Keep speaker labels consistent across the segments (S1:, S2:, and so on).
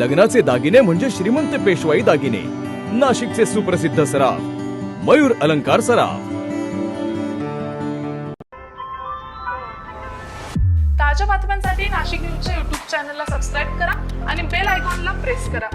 S1: लग्नाचे दागिने म्हणजे श्रीमंत पेशवाई दागिने. नाशिकचे सुप्रसिद्ध सराफ मयूर अलंकार सराफ.
S2: ताज्या बातम्यांसाठी नाशिक न्यूजच्या युट्यूब चॅनलला सबस्क्राईब करा आणि बेल आयकॉनला प्रेस करा.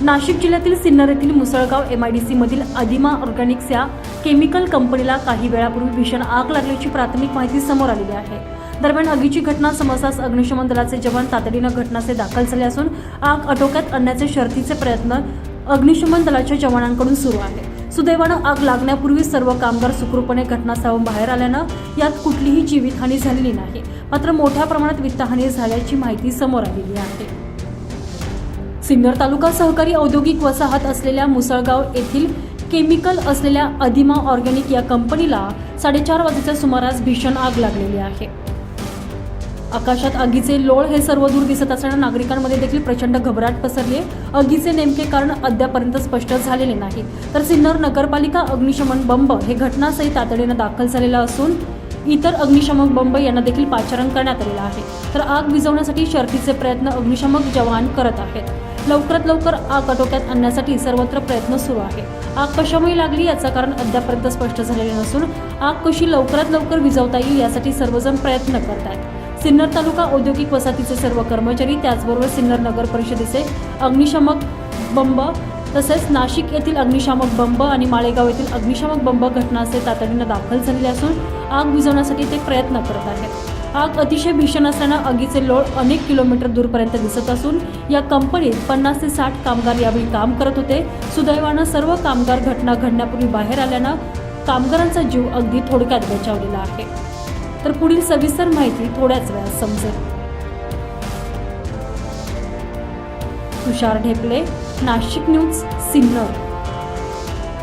S3: नाशिक जिल्ह्यातील सिन्नर येथील मुसळगाव एमआयडीसी मधील अधिमा ऑर्गॅनिक्स या केमिकल कंपनीला काही वेळापूर्वी भीषण आग लागल्याची प्राथमिक माहिती समोर आलेली आहे. दरम्यान आगीची घटना समजताच अग्निशमन दलाचे जवान तातडीनं घटनास्थळी दाखल झाले असून आग आटोक्यात आणण्याचे शर्थीचे प्रयत्न अग्निशमन दलाच्या जवानांकडून सुरू आहे सुदैवानं आग लागण्यापूर्वी सर्व कामगार सुखरूपणे घटनास्थळाहून बाहेर आल्यानं यात कुठलीही जीवितहानी झालेली नाही. मात्र मोठ्या प्रमाणात वित्तहानी झाल्याची माहिती समोर आलेली आहे. सिन्नर तालुका सहकारी औद्योगिक वसाहत असलेल्या मुसळगाव येथील केमिकल असलेल्या अधिमा ऑर्गॅनिक या कंपनीला साडेचार वाजेच्या सुमारास भीषण आग लागलेली आहे. आकाशात आगीचे लोळ हे सर्व दूर दिसत असताना नागरिकांमध्ये देखील प्रचंड घबराट पसरली आहे. आगीचे नेमके कारण अद्यापर्यंत स्पष्ट झालेले नाही तर सिन्नर नगरपालिका अग्निशमन बंब हे घटनास्थळी तातडीनं दाखल झालेलं असून इतर अग्निशमक बंब यांना देखील पाचारण करण्यात आलेलं आहे. तर आग विझवण्यासाठी शर्तीचे प्रयत्न अग्निशमक जवान करत आहेत. लवकरात लवकर आग आटोक्यात आणण्यासाठी सर्वत्र प्रयत्न सुरू आहे. आग कशामुळे लागली याचं कारण अद्यापर्यंत स्पष्ट झालेले नसून आग कशी लवकरात लवकर विझवता येईल यासाठी सर्वजण प्रयत्न करत आहेत सिन्नर तालुका औद्योगिक वसाहतीचे सर्व कर्मचारी त्याचबरोबर सिन्नर नगर परिषदेचे अग्निशमक बंब तसेच नाशिक येथील अग्निशामक बंब आणि माळेगाव येथील अग्निशामक बंब घटनास्थळी तातडीनं दाखल झालेले असून आग विझवण्यासाठी ते प्रयत्न करत आहेत. आग अतिशय भीषण असल्यानं आगीचे लोळ अनेक किलोमीटर दूरपर्यंत दिसत असून या कंपनीत पन्नास ते साठ कामगार यावेळी काम करत होते. सुदैवानं सर्व कामगार घटना घडण्यापूर्वी बाहेर आल्यानं कामगारांचा जीव अगदी थोडक्यात बचावलेला आहे. तर पुढील सविस्तर माहिती थोड्याच वेळात समजेल. तुषार ढेपले नाशिक न्यूज सिन्नर.